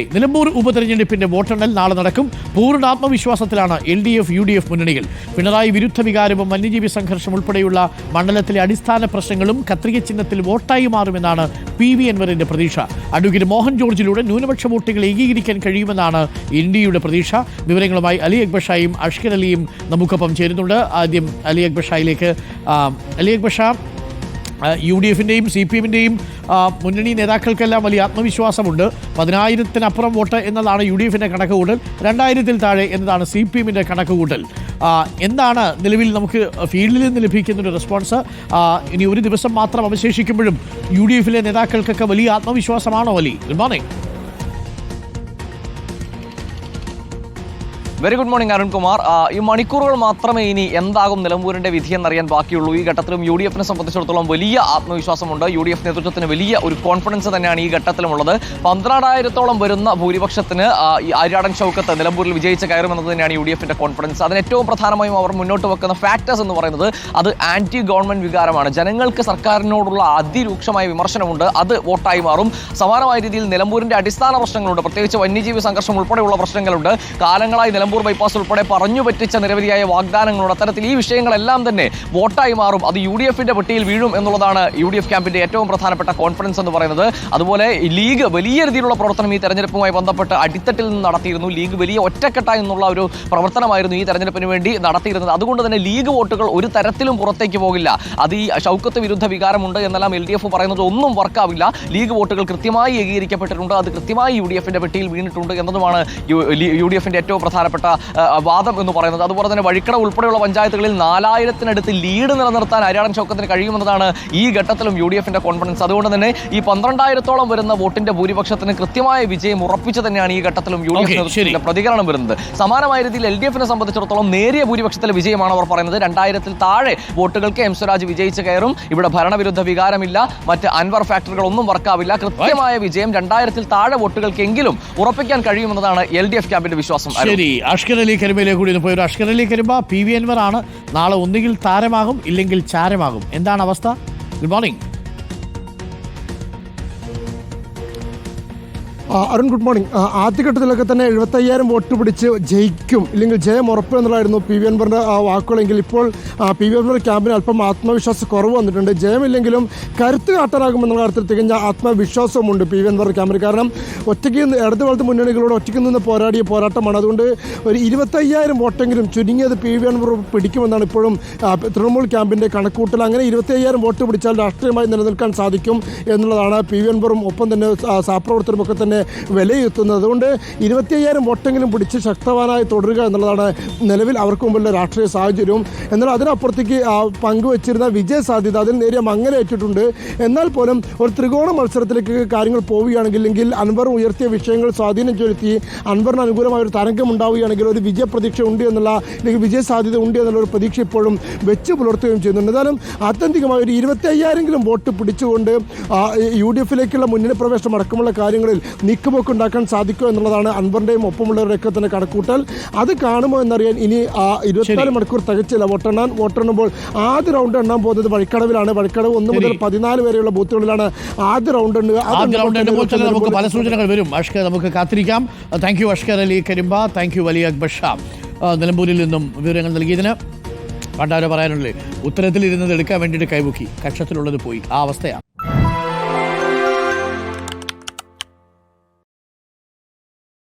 നിലമ്പൂർ ഉപതെരഞ്ഞെടുപ്പിന്റെ വോട്ടെണ്ണൽ നാളെ നടക്കും. പൂർണ ആത്മവിശ്വാസത്തിലാണ് L D F U D F മുന്നണികൾ. പിണറായി വിരുദ്ധ വികാരവും വന്യജീവി സംഘർഷം ഉൾപ്പെടെയുള്ള മണ്ഡലത്തിലെ അടിസ്ഥാന പ്രശ്നങ്ങളും കത്രിക ചിഹ്നത്തിൽ വോട്ടായി മാറുമെന്നാണ് പി വി അൻവറിന്റെ പ്രതീക്ഷ. അഡ്വക്കേറ്റ് മോഹൻ ജോർജിലൂടെ ന്യൂനപക്ഷ വോട്ടുകൾ ഏകീകരിക്കാൻ കഴിയുമെന്നാണ് ഇന്ത്യയുടെ പ്രതീക്ഷ. വിവരങ്ങളുമായി അലി അക്ബഷായും അഷ്കർ അലിയും നമുക്കൊപ്പം ചേരുന്നുണ്ട്. ആദ്യം അലി അക്ബഷായിലേക്ക്. അലി അക്ബർ ഷാ യു ഡി എഫിന്റെയും സി പി എമ്മിന്റെയും മുന്നണി നേതാക്കൾക്കെല്ലാം വലിയ ആത്മവിശ്വാസമുണ്ട്. പതിനായിരത്തിനപ്പുറം വോട്ട് എന്നതാണ് യു ഡി എഫിന്റെ കണക്കുകൂട്ടൽ. രണ്ടായിരത്തിൽ താഴെ എന്നതാണ് സി പി എമ്മിന്റെ കണക്കുകൂട്ടൽ. കൂട്ടൽ എന്താണ് നിലവിൽ നമുക്ക് ഫീൽഡിൽ നിന്ന് ലഭിക്കുന്ന ഒരു റെസ്പോൺസ് ഇനി ഒരു ദിവസം മാത്രം അവശേഷിക്കുമ്പോഴും യു ഡി എഫിലെ നേതാക്കൾക്കൊക്കെ വലിയ ആത്മവിശ്വാസമാണോ Wali good morning. Very good morning Arunkumar ഈ മണിക്കൂറുകൾ മാത്രമേ ഇനി എന്താകും നിലമ്പൂരിന്റെ വിധി എന്നറിയാൻ ബാക്കിയുള്ളൂ. ഈ ഘട്ടത്തിലും യു ഡി എഫിനെ സംബന്ധിച്ചിടത്തോളം വലിയ ആത്മവിശ്വാസമുണ്ട്. യു ഡി എഫ് നേതൃത്വത്തിന് വലിയ ഒരു കോൺഫിഡൻസ് തന്നെയാണ് ഈ ഘട്ടത്തിലുമുള്ളത് പന്ത്രണ്ടായിരത്തോളം വരുന്ന ഭൂരിപക്ഷത്തിന് ഈ ആര്യാടൻ ചൗക്കത്ത് നിലമ്പൂരിൽ വിജയിച്ച് കയറുമെന്നത് തന്നെയാണ് യു ഡി എഫിന്റെ കോൺഫിഡൻസ് അതിന് ഏറ്റവും പ്രധാനമായും അവർ മുന്നോട്ട് വെക്കുന്ന ഫാക്ടേഴ്സ് എന്ന് പറയുന്നത് അത് ആന്റി ഗവൺമെന്റ് വികാരമാണ്. ജനങ്ങൾക്ക് സർക്കാരിനോടുള്ള അതിരൂക്ഷമായ വിമർശനമുണ്ട്. അത് വോട്ടായി മാറും. സമാനമായ രീതിയിൽ നിലമ്പൂരിന്റെ അടിസ്ഥാന പ്രശ്നങ്ങളുണ്ട്. പ്രത്യേകിച്ച് വന്യജീവി സംഘർഷം ഉൾപ്പെടെയുള്ള പ്രശ്നങ്ങളുണ്ട്. കാലങ്ങളായി നിലമ്പൂർ ബൈപ്പാസ് ഉൾപ്പെടെ പറഞ്ഞു പറ്റിച്ച നിരവധിയായ വാഗ്ദാനങ്ങളുണ്ട്. അത്തരത്തിൽ ഈ വിഷയങ്ങളെല്ലാം തന്നെ വോട്ടായി മാറും. അത് യു ഡി എഫിന്റെ പെട്ടിയിൽ വീഴും എന്നുള്ളതാണ് യു ഡി എഫ് ക്യാമ്പിന്റെ ഏറ്റവും പ്രധാനപ്പെട്ട കോൺഫിഡൻസ് എന്ന് പറയുന്നത്. അതുപോലെ ലീഗ് വലിയ രീതിയിലുള്ള പ്രവർത്തനം ഈ തെരഞ്ഞെടുപ്പുമായി ബന്ധപ്പെട്ട് അടിത്തട്ടിൽ നിന്ന് നടത്തിയിരുന്നു. ലീഗ് വലിയ ഒറ്റക്കെട്ടായി എന്നുള്ള ഒരു പ്രവർത്തനമായിരുന്നു ഈ തെരഞ്ഞെടുപ്പിന് വേണ്ടി നടത്തിയിരുന്നത്. അതുകൊണ്ട് തന്നെ ലീഗ് വോട്ടുകൾ ഒരു തരത്തിലും പുറത്തേക്ക് പോകില്ല. അത് ഈ ഷൗക്കത്ത് വിരുദ്ധ വികാരമുണ്ട് എന്നെല്ലാം എൽ ഡി എഫ് പറയുന്നത് ഒന്നും വർക്കാവില്ല. ലീഗ് വോട്ടുകൾ കൃത്യമായി ഏകീകരിക്കപ്പെട്ടിട്ടുണ്ട്. അത് കൃത്യമായി യു ഡി എഫിന്റെ പെട്ടിയിൽ വീണിട്ടുണ്ട് എന്നതുമാണ് യു ഡി എഫിന്റെ ഏറ്റവും പ്രധാനപ്പെട്ട ആ, വാദം എന്ന് പറയുന്നത്. അതുപോലെ തന്നെ വഴിക്കട ഉൾപ്പെടെയുള്ള പഞ്ചായത്തുകളിൽ നാലായിരത്തിനടുത്ത് ലീഡ് നിലനിർത്താൻ ഹരിയാടൻ ചോക്കത്തിന് കഴിയുമെന്നതാണ് ഈ ഘട്ടത്തിലും യു ഡി എഫിന്റെ കോൺഫിഡൻസ് അതുകൊണ്ട് തന്നെ ഈ പന്ത്രണ്ടായിരത്തോളം വരുന്ന വോട്ടിന്റെ ഭൂരിപക്ഷത്തിന് കൃത്യമായ വിജയം ഉറപ്പിച്ചു തന്നെയാണ് ഈ ഘട്ടത്തിലും യു ഡി എഫ് പ്രതികരണം വരുന്നത്. സമാനമായ രീതിയിൽ എൽ ഡി എഫിനെ സംബന്ധിച്ചിടത്തോളം നേരിയ ഭൂരിപക്ഷത്തിലെ വിജയമാണ് അവർ പറയുന്നത്. രണ്ടായിരത്തിൽ താഴെ വോട്ടുകൾക്ക് എം സ്വരാജ് വിജയിച്ച് കയറും. ഇവിടെ ഭരണവിരുദ്ധ വികാരമില്ല. മറ്റ് അൻവർ ഫാക്ടറികൾ ഒന്നും വർക്കാവില്ല. കൃത്യമായ വിജയം രണ്ടായിരത്തിൽ താഴെ വോട്ടുകൾക്കെങ്കിലും ഉറപ്പിക്കാൻ കഴിയുമെന്നതാണ് എൽ ഡി എഫ് ക്യാമ്പിന്റെ വിശ്വാസം. ശരി. അഷ്കർ അലി കരിമയിലേക്ക് കൂടി ഒന്ന് പോയി. ഒരു അഷ്കർ അലി കരിമ പി വി അൻവർ ആണ്. നാളെ ഒന്നുകിൽ താരമാകും ഇല്ലെങ്കിൽ ചാരമാകും. എന്താണ് അവസ്ഥ? Good morning. Arun good morning ആദ്യഘട്ടത്തിലൊക്കെ തന്നെ എഴുപത്തയ്യായിരം വോട്ട് പിടിച്ച് ജയിക്കും ഇല്ലെങ്കിൽ ജയം ഉറപ്പ് എന്നുള്ളതായിരുന്നു പി വി അൻവറിന്റെ വാക്കുകളെങ്കിൽ. ഇപ്പോൾ പി വി അൻവർ ക്യാമ്പിന് അല്പം ആത്മവിശ്വാസ കുറവ് വന്നിട്ടുണ്ട്. ജയമില്ലെങ്കിലും കരുത്ത് കാട്ടാനാകുമെന്നുള്ള കാര്യത്തിൽ തികഞ്ഞ ആത്മവിശ്വാസവുമുണ്ട് പി വി അൻവർ ക്യാമ്പിന്. കാരണം ഒറ്റയ്ക്ക് ഇടത് വലത്ത് മുന്നണികളോട് ഒറ്റയ്ക്ക് നിന്ന് പോരാടിയ പോരാട്ടമാണ്. അതുകൊണ്ട് ഒരു ഇരുപത്തയ്യായിരം വോട്ടെങ്കിലും ചുരുങ്ങിയത് പി വി അൻവർ പിടിക്കുമെന്നാണ് ഇപ്പോഴും തൃണമൂൽ ക്യാമ്പിന്റെ കണക്കൂട്ടൽ. അങ്ങനെ ഇരുപത്തയ്യായിരം വോട്ട് പിടിച്ചാൽ രാഷ്ട്രീയമായി നിലനിൽക്കാൻ സാധിക്കും എന്നുള്ളതാണ് പി വി അൻവറും ഒപ്പം തന്നെ സഹപ്രവർത്തകരും ഒക്കെ തന്നെ വിലയിരുത്തുന്നത്. അതുകൊണ്ട് ഇരുപത്തി അയ്യായിരം വോട്ടെങ്കിലും പിടിച്ച് ശക്തവാനായി തുടരുക എന്നുള്ളതാണ് നിലവിൽ അവർക്ക് മുമ്പുള്ള രാഷ്ട്രീയ സാഹചര്യവും. എന്നാൽ അതിനപ്പുറത്തേക്ക് പങ്കുവച്ചിരുന്ന വിജയ സാധ്യത അതിൽ നേരിയ മങ്ങലേറ്റിട്ടുണ്ട്. എന്നാൽ പോലും ഒരു ത്രികോണ മത്സരത്തിലേക്ക് കാര്യങ്ങൾ പോവുകയാണെങ്കിൽ അല്ലെങ്കിൽ അൻവർ ഉയർത്തിയ വിഷയങ്ങൾ സ്വാധീനം ചെലുത്തി അൻവറിന് അനുകൂലമായ ഒരു തരംഗം ഉണ്ടാവുകയാണെങ്കിൽ ഒരു വിജയപ്രതീക്ഷ ഉണ്ട് എന്നുള്ള അല്ലെങ്കിൽ വിജയ സാധ്യത ഉണ്ട് എന്നുള്ള ഒരു പ്രതീക്ഷ ഇപ്പോഴും വെച്ച് പുലർത്തുകയും ചെയ്യുന്നുണ്ട്. എന്നാലും ആത്യന്തികമായി ഒരു ഇരുപത്തി അയ്യായിരമെങ്കിലും വോട്ട് പിടിച്ചുകൊണ്ട് യു ഡി എഫിലേക്കുള്ള മുന്നണി പ്രവേശനം അടക്കമുള്ള കാര്യങ്ങളിൽ നീക്കുപോക്ക് ഉണ്ടാക്കാൻ സാധിക്കുമോ എന്നുള്ളതാണ് അൻവറിന്റെയും ഒപ്പമുള്ളവരുടെയൊക്കെ തന്നെ കണക്കൂട്ടൽ. അത് കാണുമോ എന്നറിയാൻ ഇനി ആ, ഇരുപത്തിനാല് മണിക്കൂർ തികച്ചില്ല. വോട്ടെണ്ണാൻ വോട്ടെണ്ണുമ്പോൾ ആദ്യ റൗണ്ട് എണ്ണാൻ പോകുന്നത് വഴിക്കടവിലാണ്. വഴിക്കടവ് ഒന്ന് മുതൽ പതിനാല് വരെയുള്ള ബൂത്തുകളിലാണ് ആദ്യ റൗണ്ട് എണ്ണുക. അത് ആദ്യ റൗണ്ട് എണ്ണുമ്പോൾ തന്നെ നമുക്ക് പല സൂചനകൾ വരും. അഷ്കർ നമുക്ക് കാത്തിരിക്കാം. Thank you Ashkar Ali Karimba. Thank you Wali Akbar Shah. നിലമ്പൂരിൽ നിന്നും വിവരങ്ങൾ നൽകിയതിന് പണ്ടാരോ പറയാനുള്ളത് ഉത്തരത്തിൽ ഇരുന്നത് എടുക്കാൻ വേണ്ടിയിട്ട് കൈമുക്കി കക്ഷത്തിലുള്ളത് പോയി. ആ അവസ്ഥയാണ്.